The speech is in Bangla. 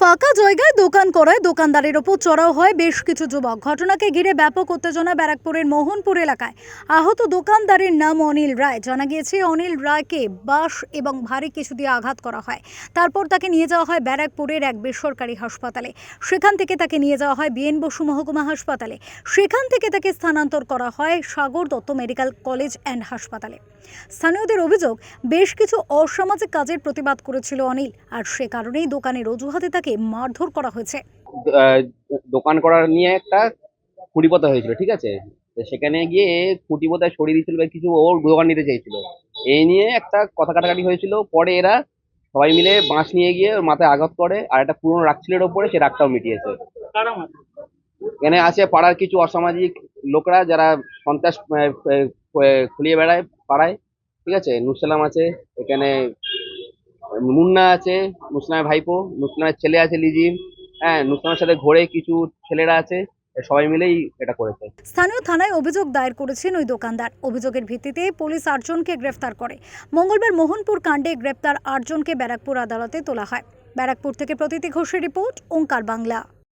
ফাঁকা জায়গায় দোকান করায় দোকানদারের ওপর চড়াও হয় বেশ কিছু যুবক। ঘটনাকে ঘিরে ব্যাপক উত্তেজনা ব্যারাকপুরের মোহনপুর এলাকায়। আহত দোকানদারের নাম অনিল রায়। জানা গিয়েছে, অনিল রায়কে বাস এবং ভারী কিছু দিয়ে আঘাত করা হয়। তারপর তাকে নিয়ে যাওয়া হয় ব্যারাকপুরের এক বেসরকারি হাসপাতালে। সেখান থেকে তাকে নিয়ে যাওয়া হয় বিএন বসু মহকুমা হাসপাতালে। সেখান থেকে তাকে স্থানান্তর করা হয় Sagar Dutta medical college and হাসপাতালে। স্থানীয়দের অভিযোগ, বেশ কিছু অসামাজিক কাজের প্রতিবাদ করেছিল অনিল। আর সে কারণেই দোকানের অজুহাতে তাকে মারধর করা হয়েছে। দোকান করার নিয়ে একটা খুঁটি পোতা হয়েছিল, ঠিক আছে? সেখানে গিয়ে খুঁটি পোতা সরিয়ে দিয়েছিল বা কিছু ওর দোকান নিতে চাইছিল। এই নিয়ে একটা কথা কাটাকাটি হয়েছিল, পরে এরা সবাই মিলে বাঁশ নিয়ে গিয়ে ওর মাথায় আঘাত করে আর একটা পুরনো রাগ ছিল ওপরে সে রাগটাও মিটিয়েছে। এখানে আছে পাড়ার কিছু অসামাজিক লোকরা যারা সন্ত্রাস খুলিয়ে বেড়ায়, পাড়ায়, ঠিক আছে? নুসালাম আছে, এখানে মুন্না আছে মুসলামের ভাইপো মুসলামের ছেলে আছে লিজিম হ্যাঁ নুসলামের সাথে ঘোরে কিছু ছেলেরা আছে, সবাই মিলেই এটা করেছে। স্থানীয় থানায় অভিযোগ দায়ের করেছেন ওই দোকানদার। অভিযোগের ভিত্তিতে পুলিশ আটজনকে গ্রেফতার করে। মঙ্গলবার মোহনপুর কাণ্ডে গ্রেপ্তার আটজনকে ব্যারাকপুর আদালতে তোলা হয়। ব্যারাকপুর থেকে প্রতীতি ঘোষের রিপোর্ট, ওঙ্কার বাংলা।